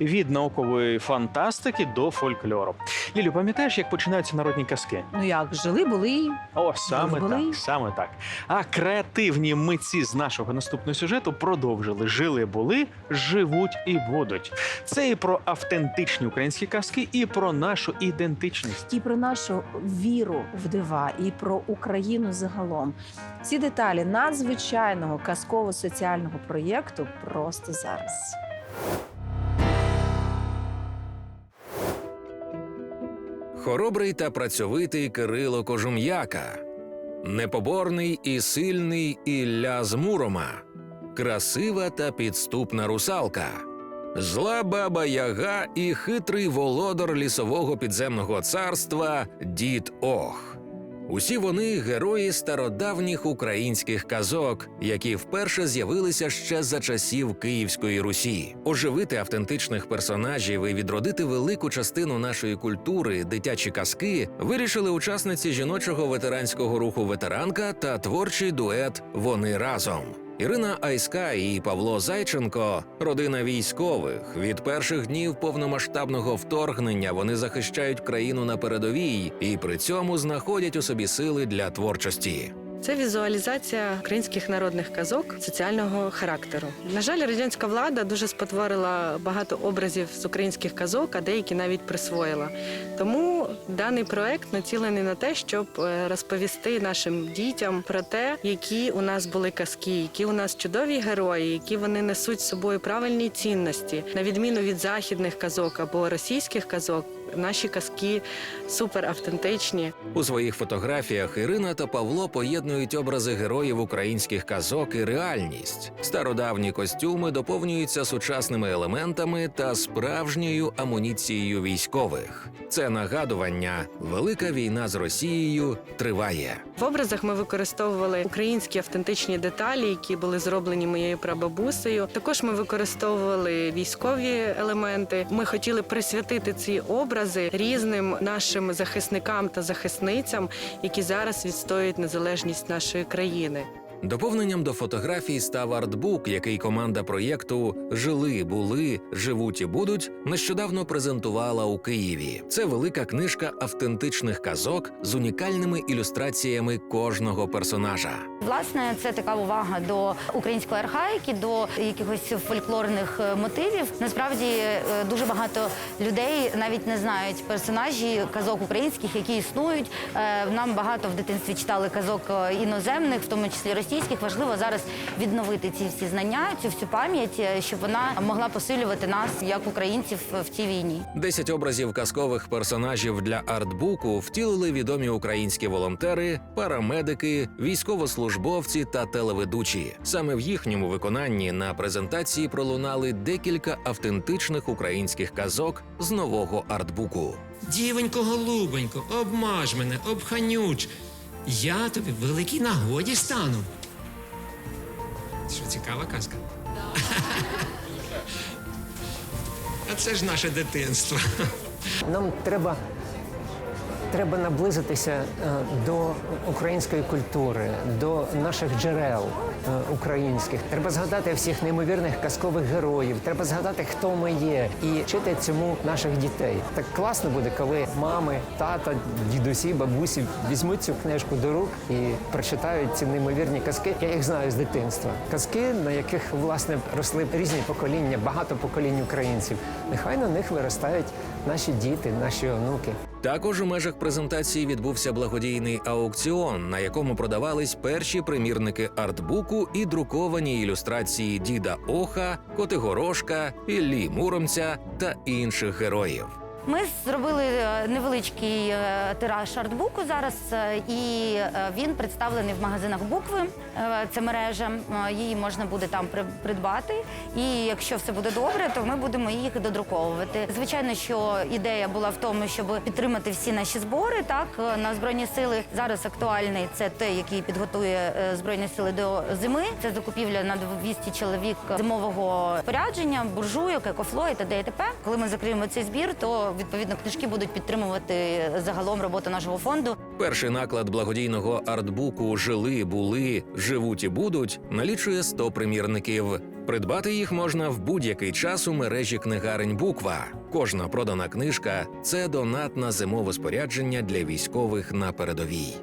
від наукової фантастики до фольклору. Лілю, пам'ятаєш, як починаються народні казки? Ну як, жили були. О, саме Були. так, саме так. А креативні митці з нашого наступного сюжету продовжили жили були, живуть і будуть. Це і про автентичні українські казки, і про нашу ідентичність. І про нашу віру в дива, і про Україну загалом. Ці деталі надзвичайного казково-соціального проєкту просто зараз. Хоробрий та працьовитий Кирило Кожум'яка, непоборний і сильний Ілля з Мурома, красива та підступна русалка, зла баба Яга і хитрий володар лісового підземного царства Дід Ох. Усі вони герої стародавніх українських казок, які вперше з'явилися ще за часів Київської Русі. Оживити автентичних персонажів і відродити велику частину нашої культури, дитячі казки, вирішили учасниці жіночого ветеранського руху ветеранка та творчий дует Вони разом. Ірина Айска і Павло Зайченко родина військових. Від перших днів повномасштабного вторгнення вони захищають країну на передовій і при цьому знаходять у собі сили для творчості. Це візуалізація українських народних казок соціального характеру. На жаль, радянська влада дуже спотворила багато образів з українських казок, а деякі навіть присвоїла. Тому даний проект націлений на те, щоб е, розповісти нашим дітям про те, які у нас були казки, які у нас чудові герої, які вони несуть з собою правильні цінності, на відміну від західних казок або російських казок. Наші казки супер автентичні. У своїх фотографіях Ірина та Павло поєднують образи героїв українських казок і реальність. Стародавні костюми доповнюються сучасними елементами та справжньою амуніцією військових. Це нагадування: велика війна з Росією триває. В образах ми використовували українські автентичні деталі, які були зроблені моєю прабабусею. Також ми використовували військові елементи. Ми хотіли присвятити ці образи різним нашим захисникам та захисницям, які зараз відстоюють незалежність нашої країни. Доповненням до фотографій став артбук, який команда проєкту Жили, були, живуть і будуть нещодавно презентувала у Києві. Це велика книжка автентичних казок з унікальними ілюстраціями кожного персонажа. Власне, це така увага до української архаїки, до якихось фольклорних е, мотивів. Насправді е, дуже багато людей навіть не знають персонажі казок українських, які існують. Е, Нам багато в дитинстві читали казок іноземних, в тому числі російських. Важливо зараз відновити ці всі знання, цю всю пам'ять, е, щоб вона могла посилювати нас як українців в цій війні. Десять образів казкових персонажів для артбуку втілили відомі українські волонтери, парамедики, військовослужбовці та телеведучі. Саме в їхньому виконанні на презентації пролунали декілька автентичних українських казок з нового артбуку. Дівонько голубонько, обмаж мене, обханюч. Я тобі в великій нагоді стану. Що цікава казка? А це ж наше дитинство. Нам треба, треба наблизитися е, до української культури, до наших джерел е, українських. Треба згадати всіх неймовірних казкових героїв. Треба згадати, хто ми є, і вчити цьому наших дітей. Так класно буде, коли мами, тата, дідусі, бабусі візьмуть цю книжку до рук і прочитають ці неймовірні казки. Я їх знаю з дитинства. Казки, на яких власне росли різні покоління, багато поколінь українців. Нехай на них виростають наші діти, наші онуки. Також у межах презентації відбувся благодійний аукціон, на якому продавались перші примірники артбуку і друковані ілюстрації діда Оха, Котигорошка, Іллі Муромця та інших героїв. Ми зробили е, невеличкий е, тираж артбуку зараз, е, і він представлений в магазинах букви. Це мережа, її можна буде там при- придбати. І якщо все буде добре, то ми будемо їх додруковувати. Звичайно, що ідея була в тому, щоб підтримати всі наші збори. Так на збройні сили зараз актуальний це те, який підготує збройні сили до зими. Це закупівля на 200 чоловік зимового спорядження, буржуйок, екофло і т.д. і т.п. Коли ми закриємо цей збір, то відповідно книжки будуть підтримувати загалом роботу нашого фонду. Перший наклад благодійного артбуку Жили, були, живуть і будуть налічує 100 примірників. Придбати їх можна в будь-який час у мережі книгарень Буква. Кожна продана книжка це донат на зимове спорядження для військових на передовій.